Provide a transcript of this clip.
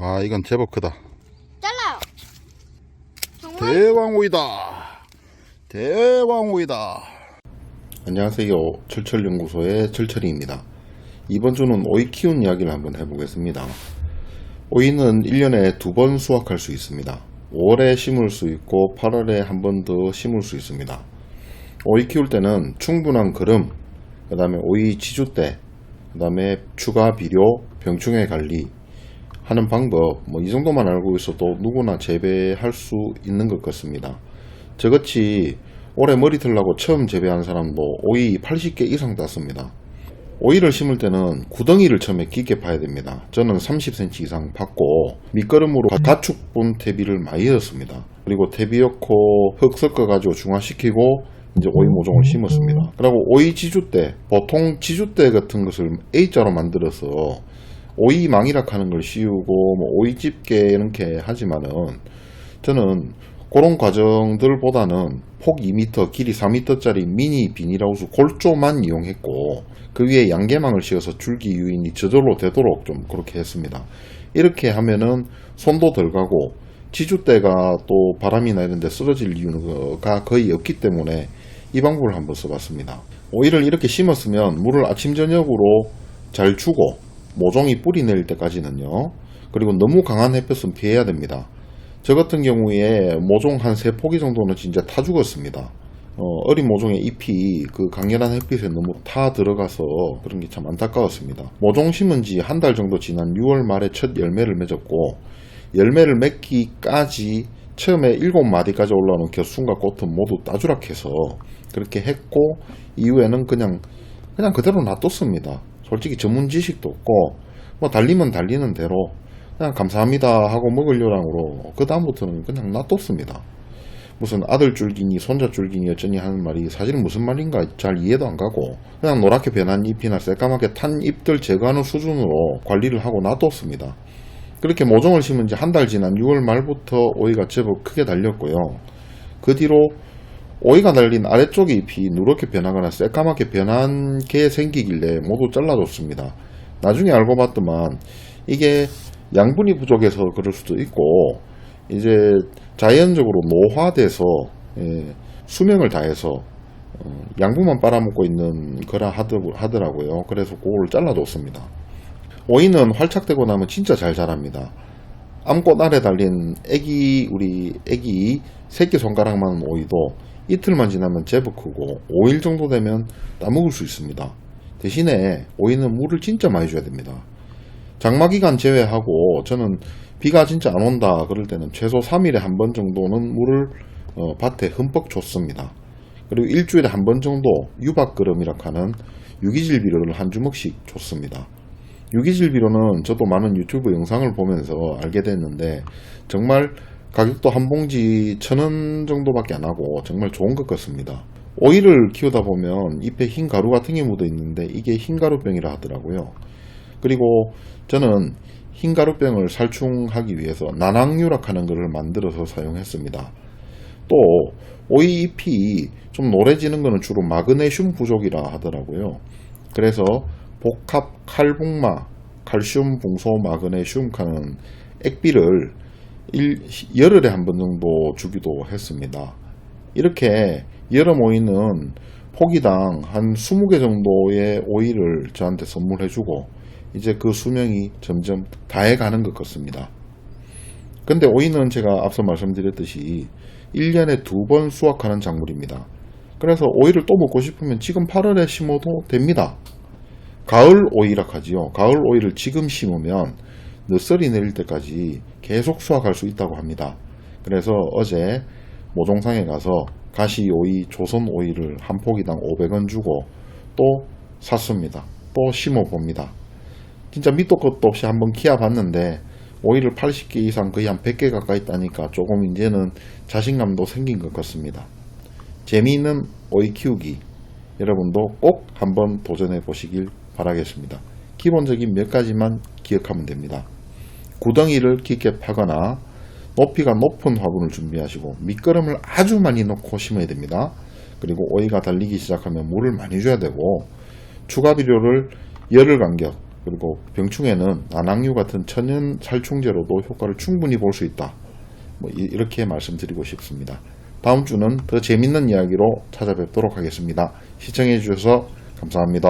아 이건 제법 크다. 잘라요. 정말? 대왕오이다. 대왕오이다. 안녕하세요. 철철연구소의 철철이입니다. 이번 주는 오이 키운 이야기를 한번 해보겠습니다. 오이는 1년에 두 번 수확할 수 있습니다. 5월에 심을 수 있고 8월에 한 번 더 심을 수 있습니다. 오이 키울 때는 충분한 거름 그 다음에 오이 지주대 그 다음에 추가 비료 병충해 관리 하는 방법 뭐 이 정도만 알고 있어도 누구나 재배할 수 있는 것 같습니다. 저같이 올해 머리 틀라고 처음 재배한 사람도 오이 80개 이상 땄습니다. 오이를 심을 때는 구덩이를 처음에 깊게 파야 됩니다. 저는 30cm 이상 팠고 밑거름으로 가축분 퇴비를 많이 넣었습니다. 그리고 퇴비 넣고 흙 섞어가지고 중화시키고 이제 오이 모종을 심었습니다. 그리고 오이 지주대 보통 지주대 같은 것을 A자로 만들어서 오이망이라 하는 걸 씌우고 뭐 오이 집게 이렇게 하지만은 저는 그런 과정들보다는 폭 2m, 길이 4m짜리 미니 비닐하우스 골조만 이용했고 그 위에 양계망을 씌워서 줄기 유인이 저절로 되도록 좀 그렇게 했습니다. 이렇게 하면은 손도 덜 가고 지주대가 또 바람이나 이런 데 쓰러질 이유가 거의 없기 때문에 이 방법을 한번 써봤습니다. 오이를 이렇게 심었으면 물을 아침 저녁으로 잘 주고 모종이 뿌리 내릴 때까지는요. 그리고 너무 강한 햇볕은 피해야 됩니다. 저 같은 경우에 모종 한 세 포기 정도는 진짜 타 죽었습니다. 어, 린 모종의 잎이 그 강렬한 햇빛에 너무 타 들어가서 그런 게 참 안타까웠습니다. 모종 심은 지 한 달 정도 지난 6월 말에 첫 열매를 맺었고 열매를 맺기까지 처음에 일곱 마디까지 올라오는 겨순과 꽃은 모두 따주락해서 그렇게 했고 이후에는 그냥 그냥 그대로 놔뒀습니다. 솔직히 전문 지식도 없고 뭐 달리면 달리는 대로 그냥 감사합니다 하고 먹을 요량으로 그 다음부터는 그냥 놔뒀습니다. 무슨 아들 줄기니 손자 줄기니 어쩌니 하는 말이 사실은 무슨 말인가 잘 이해도 안 가고 그냥 노랗게 변한 잎이나 새까맣게 탄 잎들 제거하는 수준으로 관리를 하고 놔뒀습니다. 그렇게 모종을 심은 지 한 달 지난 6월 말부터 오이가 제법 크게 달렸고요. 그 뒤로 오이가 달린 아래쪽의 잎이 누렇게 변하거나 새까맣게 변한 게 생기길래 모두 잘라줬습니다. 나중에 알고 봤더만 이게 양분이 부족해서 그럴 수도 있고 이제 자연적으로 노화돼서 예, 수명을 다해서 어, 양분만 빨아먹고 있는 거라 하더, 하더라고요. 그래서 그걸 잘라줬습니다. 오이는 활착되고 나면 진짜 잘 자랍니다. 암꽃 아래 달린 애기 우리 애기 새끼 손가락만 오이도 이틀만 지나면 제법 크고 5일 정도 되면 따먹을 수 있습니다. 대신에 오이는 물을 진짜 많이 줘야 됩니다. 장마 기간 제외하고 저는 비가 진짜 안 온다 그럴 때는 최소 3일에 한 번 정도는 물을 어, 밭에 흠뻑 줬습니다. 그리고 일주일에 한 번 정도 유박그름이라 하는 유기질 비료를 한 주먹씩 줬습니다. 유기질 비료는 저도 많은 유튜브 영상을 보면서 알게 됐는데 정말 가격도 한 봉지 천 원 정도밖에 안 하고 정말 좋은 것 같습니다. 오이를 키우다 보면 잎에 흰 가루 같은 게 묻어 있는데 이게 흰 가루병이라 하더라고요. 그리고 저는 흰 가루병을 살충하기 위해서 난황유락 하는 것을 만들어서 사용했습니다. 또 오이 잎이 좀 노래지는 것은 주로 마그네슘 부족이라 하더라고요. 그래서 복합 칼붕마, 칼슘, 붕소, 마그네슘 하는 액비를 일, 열흘에 한 번 정도 주기도 했습니다. 이렇게 여름 오이는 포기당 한 20개 정도의 오이를 저한테 선물해주고 이제 그 수명이 점점 다해가는 것 같습니다. 근데 오이는 제가 앞서 말씀드렸듯이 1년에 두 번 수확하는 작물입니다. 그래서 오이를 또 먹고 싶으면 지금 8월에 심어도 됩니다. 가을 오이라 하지요. 가을 오이를 지금 심으면 늦설이 내릴 때까지 계속 수확할 수 있다고 합니다. 그래서 어제 모종상에 가서 가시 오이, 조선 오이를 한 포기당 500원 주고 또 샀습니다. 또 심어 봅니다. 진짜 밑도 끝도 없이 한번 키워 봤는데 오이를 80개 이상 거의 한 100개 가까이 따니까 조금 이제는 자신감도 생긴 것 같습니다. 재미있는 오이 키우기 여러분도 꼭 한번 도전해 보시길 바라겠습니다. 기본적인 몇 가지만 기억하면 됩니다. 구덩이를 깊게 파거나 높이가 높은 화분을 준비하시고 밑거름을 아주 많이 넣고 심어야 됩니다. 그리고 오이가 달리기 시작하면 물을 많이 줘야 되고 추가 비료를 열흘 간격 그리고 병충해는 안악류 같은 천연 살충제로도 효과를 충분히 볼 수 있다. 뭐 이- 이렇게 말씀드리고 싶습니다. 다음 주는 더 재밌는 이야기로 찾아뵙도록 하겠습니다. 시청해 주셔서 감사합니다.